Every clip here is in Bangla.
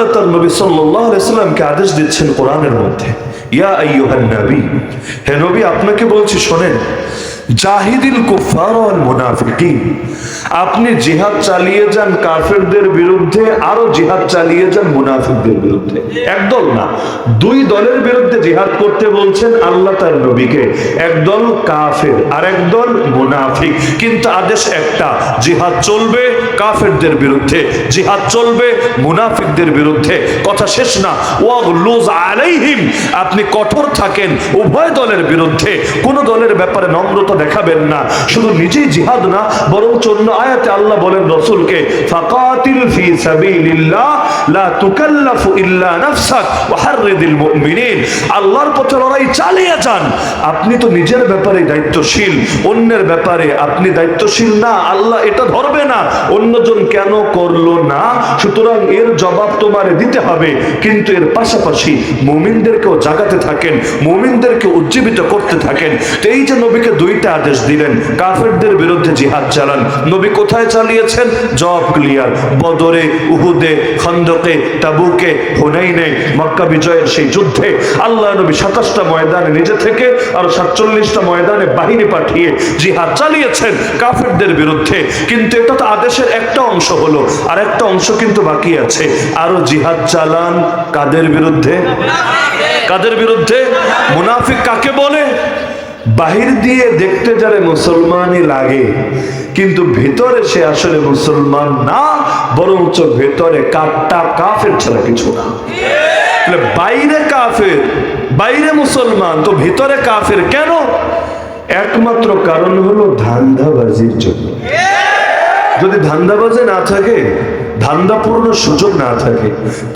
তাআলা তার নবী সাল্লাহ আদেশ দিচ্ছেন কোরআনের মধ্যে। ইয়া আইয়ুহান হে নবী, আপনাকে বলছি শোনেন জাহিদিল কুফার মুনাফিকিন। আপনি জিহাদ চালিয়ে যান কাফেরদের বিরুদ্ধে, আরও জিহাদ চালিয়ে যান মুনাফিকদের বিরুদ্ধে। একদল না, দুই দলের বিরুদ্ধে জিহাদ করতে বলছেন আল্লাহ তার নবীকে। একদল কাফের, আর একদল মুনাফিক। কিন্তু আদেশ একটা, জিহাদ চলবে কাফেরদের বিরুদ্ধে, জিহাদ চলবে মুনাফিকদের বিরুদ্ধে। কথা শেষ না, ওয়াগলুজ আলাইহিম, আপনি কঠোর থাকেন উভয় দলের বিরুদ্ধে। কোন দলের ব্যাপারে নম্রতা দেখাবেন না। শুধু নিজেই জিহাদ না বরং অন্য আয়াতে আল্লাহ বলেন রসুলকে আপনি দায়িত্বশীল না, আল্লাহ এটা ধরবে না। অন্যজন কেন করল না? সুতরাং এর জবাব তোমারে দিতে হবে। কিন্তু এর পাশাপাশি মুমিনদেরকেও জাগাতে থাকেন, মুমিনদেরকে উজ্জীবিত করতে থাকেন। এই যে নবীকে দুইটা আদেশ দিলেন। কাফেরদের বিরুদ্ধে জিহাদ চালান। নবী কোথায় চালিয়েছেন? জব ক্লিয়ার। বদরে, উহুদে, খন্দকে, তাবুকে, হুনাইনে, মক্কা বিজয়ের সেই যুদ্ধে আল্লাহ নবী সাতাশটা ময়দানে নিজে থেকে আর সাতচল্লিশটা ময়দানে বাহিনী পাঠিয়ে জিহাদ চালিয়েছেন কাফেরদের বিরুদ্ধে। কিন্তু এটা তো আদেশের একটা অংশ হলো। আর একটা অংশ কিন্তু বাকি আছে। আরও জিহাদ চালান কাদের বিরুদ্ধে? কাদের বিরুদ্ধে? মুনাফিক কাকে বলে? বাহির দিয়ে দেখতে যারে মুসলমানই লাগে, কিন্তু ভেতরে সে আসলে মুসলমান না, বরঞ্চ ভেতরে কাটটা কাফের ছাড়া কিছু না। বাইরে কাফের, বাইরে মুসলমান, তো ভিতরে কাফের কেন? একমাত্র কারণ হলো ধান্দাবাজির জন্য। যদি ধান্দাবাজে না থাকে ধান্দাপূর্ণ সুযোগ না থাকে,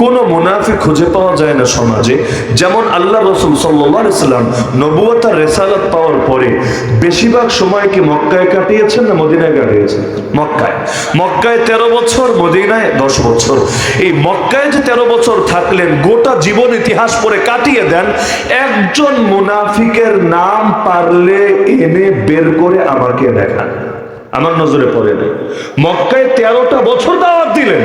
কোনো মুনাফি খুঁজে পাওয়া যায় না সমাজে। যেমন আল্লাহ রসুল সাল্লাম নবুয়তার রেসালাত পাওয়ার পরে বেশিরভাগ সময় কি মক্কায় কাটিয়েছেন না মদিনায় কাটিয়েছেন? মক্কায়। মক্কায় তেরো বছর, মদিনায় দশ বছর। এই মক্কায় যে তেরো বছর থাকলেন, গোটা জীবন ইতিহাস পরে কাটিয়ে দেন, একজন মুনাফিকের নাম পারলে এনে বের করে আমাকে দেখান। আমার নজরে পড়ে নাই। মক্কায় তেরোটা বছর দাওয়াত দিলেন।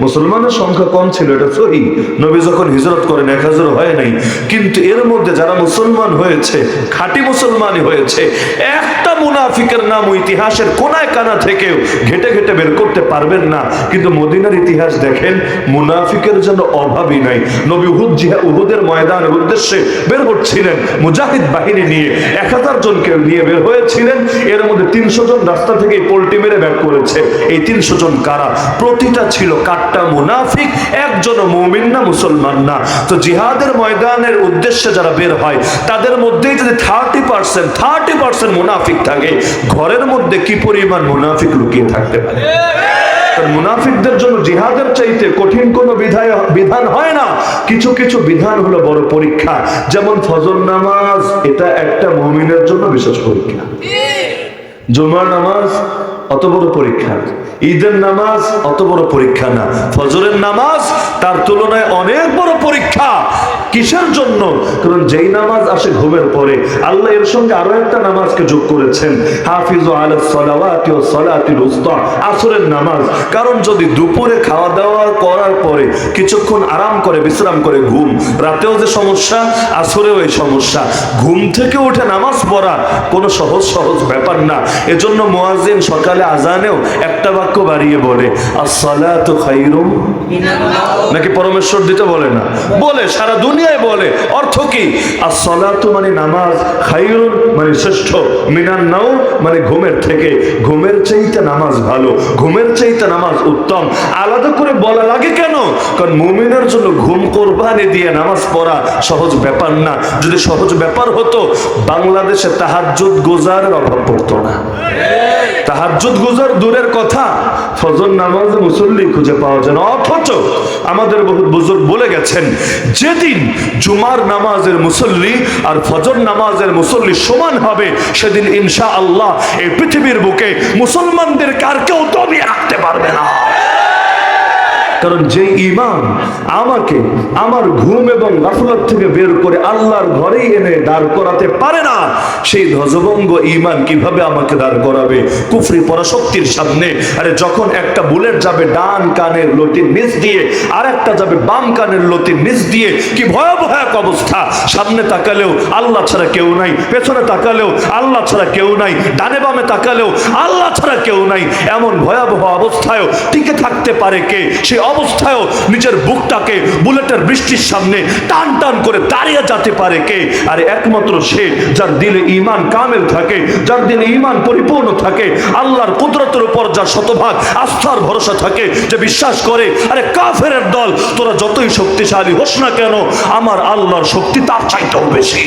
মুসলমানের সংখ্যা কম ছিল, এটা সহি। নবী যখন হিজরত করেন, এক হাজার হয় নাই। কিন্তু এর মধ্যে যারা মুসলমান হয়েছে, খাঁটি মুসলমানই হয়েছে একটা মুনাফিকের নাম ইতিহাসের কোনায় কানা থেকেও ঘেটে ঘেটে বের করতে পারবেন না। কিন্তু মদিনার ইতিহাস দেখেন, মুনাফিকের জন্য অভাবই নাই। নবী উহুদ জিহা, উহুদের ময়দানের উদ্দেশ্যে বের হচ্ছিলেন মুজাহিদ বাহিনী নিয়ে। এক হাজার জনকে নিয়ে বের হয়েছিলেন। এর মধ্যে তিনশো জন রাস্তা থেকে পোল্টি মেরে ব্যাক করেছে। এই তিনশো জন কারা? প্রতিটা ছিল কাট্টা মুনাফিক, একজন মুমিন না, মুসলমান না। তো জিহাদের ময়দানের উদ্দেশ্যে যারা বের হয়, তাদের মধ্যেই যদি থার্টি পার্সেন্ট থার্টি পার্সেন্ট মুনাফিক থাকে ঘরের মধ্যে কি পরিমাণ মুনাফিক লুকিয়ে থাকতে পারে? মুনাফিকদের জন্য জিহাদের চাইতে কঠিন কোনো বিধায় বিধান হয় না। কিছু কিছু বিধান হলো বড় পরীক্ষা। যেমন ফজর নামাজ, এটা একটা মুমিনের জন্য বিশেষ পরীক্ষা। জুমার নামাজ অত বড় পরীক্ষা ঈদের নামাজ অত বড় পরীক্ষা না। ফজরের নামাজ তার তুলনায় অনেক বড় পরীক্ষা। কিসের জন্য? কারণ যেই নামাজ আসে ঘুমের পরে আল্লাহ এর সঙ্গে আরও একটা নামাজকে যোগ করেছেন। হাফিজ আল সালাওয়াতি ও সালাতিল উস্তা আসরের নামাজ। কারণ যদি দুপুরে খাওয়া দাওয়া করার পরে কিছুক্ষণ আরাম করে বিশ্রাম করে ঘুম রাতেও যে সমস্যা আসরেও এই সমস্যা। ঘুম থেকে উঠে নামাজ পড়া কোনো সহজ সহজ ব্যাপার না। এজন্য মুয়াজ্জিন সকালে আজানেও একটা বাক্য বাড়িয়ে বলে আসসালাতু খাইরুম। নাকি পরমেশ্বর দিতে বলে না? বলে সারা দুনিয়ায় বলে। অর্থ কি? আসসালাতু মানে নামাজ খাইরুন মানে শ্রেষ্ঠ। মিনান নাও মানে ঘুমের থেকে। ঘুমের চাইতে নামাজ ভালো। ঘুমের চাইতে নামাজ উত্তম। আলাদা করে বলা লাগে কেন? কারণ মুমিনের জন্য ঘুম কোরবানি দিয়ে নামাজ পড়া সহজ ব্যাপার না। যদি সহজ ব্যাপার হতো, বাংলাদেশে তাহাজ্জুদ গোজারের অভাব পড়তো না। তাহাজ্জুদ গুজার দূরের কথা, ফজর নামাজ মুসল্লি খুঁজে পাওয়া যায় না। অথচ আমাদের বহুত বুজুর্গ বলে গেছেন, যেদিন জুমার নামাজের মুসল্লি আর ফজর নামাজের মুসল্লি সমান হবে, সেদিন ইনশা আল্লাহ এই পৃথিবীর বুকে মুসলমানদের কার কেউ দমিয়ে রাখতে পারবে না। কারণ যে ইমান আমাকে আমার ঘুম এবং গাফলত থেকে বের করে আল্লাহর ঘরেই এনে দাঁড় করাতে পারে না, সেই ধ্বজভঙ্গ ইমান কীভাবে আমাকে দাঁড় করাবে? কুফরি পরাশক্তির সামনে। আরে যখন একটা বুলেট যাবে ডান কানের লতির নিচ দিয়ে আর একটা যাবে বাম কানের লতির নিচ দিয়ে, কি ভয়াবহ এক অবস্থা। সামনে তাকালেও আল্লাহ ছাড়া কেউ নাই, পেছনে তাকালেও আল্লাহ ছাড়া কেউ নাই, ডানে বামে তাকালেও আল্লাহ ছাড়া কেউ নাই। এমন ভয়াবহ অবস্থায়ও টিকে থাকতে পারে কে? সেই অবস্থায়ও নিজের বুকটাকে বুলেটের বৃষ্টির সামনে টান টান করে দাঁড়িয়ে যেতে পারে কে? আর একমাত্র সে যার দিলে ইমান কামেল থাকে, যার দিলে ইমান পরিপূর্ণ থাকে, আল্লাহর কুদরতের উপর যার শতভাগ আস্থার ভরসা থাকে, যে বিশ্বাস করে, আরে কাফের দল, তোরা যতই শক্তিশালী হোস না কেন, আমার আল্লাহর শক্তি তার চাইতেও বেশি।